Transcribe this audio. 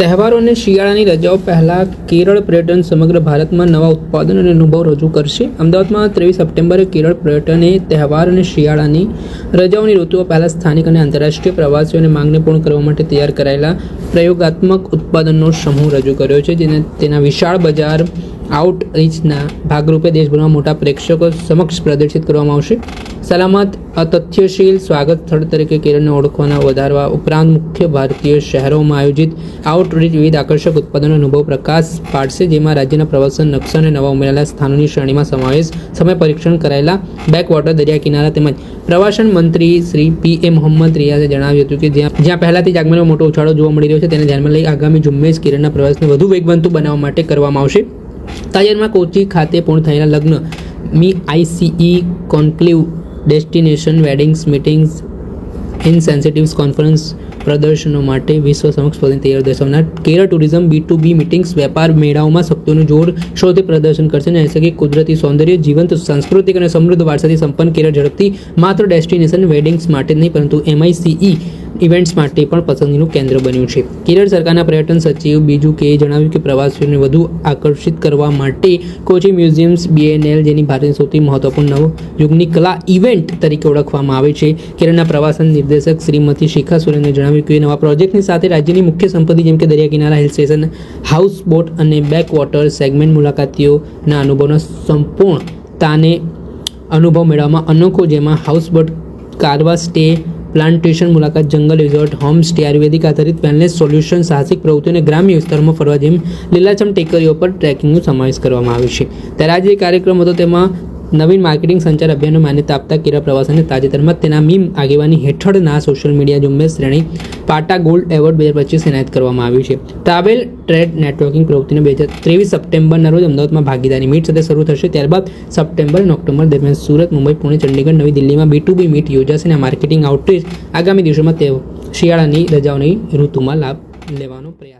તહેવારો અને શિયાળાની રજાઓ પહેલાં કેરળ પર્યટન સમગ્ર ભારતમાં નવા ઉત્પાદન અને અનુભવ રજૂ કરશે. અમદાવાદમાં ત્રેવીસ સપ્ટેમ્બરે કેરળ પર્યટને તહેવાર અને શિયાળાની રજાઓની ઋતુઓ પહેલાં સ્થાનિક અને આંતરરાષ્ટ્રીય પ્રવાસીઓની માંગને પૂર્ણ કરવા માટે તૈયાર કરાયેલા પ્રયોગાત્મક ઉત્પાદનનો સમૂહ રજૂ કર્યો છે, જેને તેના વિશાળ બજાર આઉટરીચના ભાગરૂપે દેશભરમાં મોટા પ્રેક્ષકો સમક્ષ પ્રદર્શિત કરવામાં આવશે. સલામત, અતથ્યશીલ, સ્વાગત સ્થળ તરીકે કેરળને ઓળખવાના વધારવા ઉપરાંત મુખ્ય ભારતીય શહેરોમાં આયોજિત આઉટરીચ વિવિધ આકર્ષક ઉત્પાદનો અનુભવ પ્રકાશ પાડશે, જેમાં રાજ્યના પ્રવાસન નકશા અને નવા ઉમેરાયેલા સ્થાનોની શ્રેણીમાં સમાવેશ, સમય પરીક્ષણ કરાયેલા બેકવોટર દરિયા કિનારા તેમજ પ્રવાસન મંત્રી શ્રી પી એ મોહમ્મદ રિયાઝે જણાવ્યું હતું કે જ્યાં જ્યાં પહેલાથી જ આગમનનો મોટો ઉછાળો જોવા મળી રહ્યો છે, તેને ધ્યાનમાં લઈ આગામી ઝુંબેશ કેરળના પ્રવાસને વધુ વેગવંતુ બનાવવા માટે કરવામાં આવશે. તાજેતરમાં કોચી ખાતે પૂર્ણ થયેલા લગ્ન. M ICE conclave destination weddings meetings incentives conference પ્રદર્શનો માટે વિશ્વ સમક્ષ પોતાની તૈયાર દર્શાવનાર Kerala tourism B to B meetings વેપાર મેળાઓમાં શક્તિઓનું જોર શોધે પ્રદર્શન કરશે નૈસર્ગિક કુદરતી સૌંદર્ય, જીવંત, સાંસ્કૃતિક અને સમૃદ્ધ વારસાથી સંપન્ન કેરળ ઝડપથી માત્ર ડેસ્ટિનેશન વેડિંગ્સ માટે નહીં, પરંતુ એમઆઈસીઈ ઇવેન્ટ્સ માટે પણ પસંદગીનું કેન્દ્ર બન્યું છે. કેરળ સરકારના પર્યટન સચિવ બીજુ કે જણાવ્યું કે પ્રવાસીઓને વધુ આકર્ષિત કરવા માટે કોચી મ્યુઝિયમ્સ બીએનએલ જેની ભારતની સૌથી મહત્વપૂર્ણ યુગની કલા ઇવેન્ટ તરીકે ઓળખવામાં આવે છે. કેરળના પ્રવાસન નિર્દેશક શ્રીમતી શિખા સુરેને જણાવ્યું કે નવા પ્રોજેક્ટની સાથે રાજ્યની મુખ્ય સંપત્તિ જેમ કે દરિયા કિનારા, હિલ સ્ટેશન હાઉસ બોટ અને બેક વોટર સેગમેન્ટ મુલાકાતીઓના અનુભવના સંપૂર્ણતાને અનુભવ મેળવવામાં અનોખો જેમાં હાઉસબોટ, કારવા, સ્ટે પ્લાન્ટેશન મુલાકાત, જંગલ રિઝોર્ટ હોમ સ્ટે આયુર્વેદિક આધારિત વેલનેસ સોલ્યુશન સાહસિક પ્રવૃત્તિઓ અને ગ્રામ્ય વિસ્તારોમાં ફરવા જેમ લીલાછમ ટેકરીઓ પર ટ્રેકિંગનો સમાવેશ કરવામાં આવ્યો છે. ત્યારે આ જે કાર્યક્રમ હતો, તેમાં નવીન માર્કેટિંગ સંચાર અભિયાનનો માન્યતા આપતા કેરળ પ્રવાસને તાજેતરમાં તેના મીમ આગેવાની હેઠળના સોશિયલ મીડિયા ઝુંબેશ શ્રેણી પાટા ગોલ્ડ એવોર્ડ બે હજાર પચીસ એનાયત કરવામાં આવ્યું છે. ટ્રાવેલ ટ્રેડ નેટવર્કિંગ પ્રવૃત્તિને બે હજાર ત્રેવીસ સપ્ટેમ્બરના રોજ અમદાવાદમાં ભાગીદારી મીટ સાથે શરૂ થશે. ત્યારબાદ સપ્ટેમ્બર અને ઓક્ટોબર દરમિયાન સુરત, મુંબઈ, પુણે, ચંડીગઢ, નવી દિલ્હીમાં બી ટુ બી મીટ યોજાશે અને માર્કેટિંગ આઉટરીચ આગામી દિવસોમાં તેઓ શિયાળાની રજાઓની ઋતુમાં લાભ લેવાનો પ્રયાસ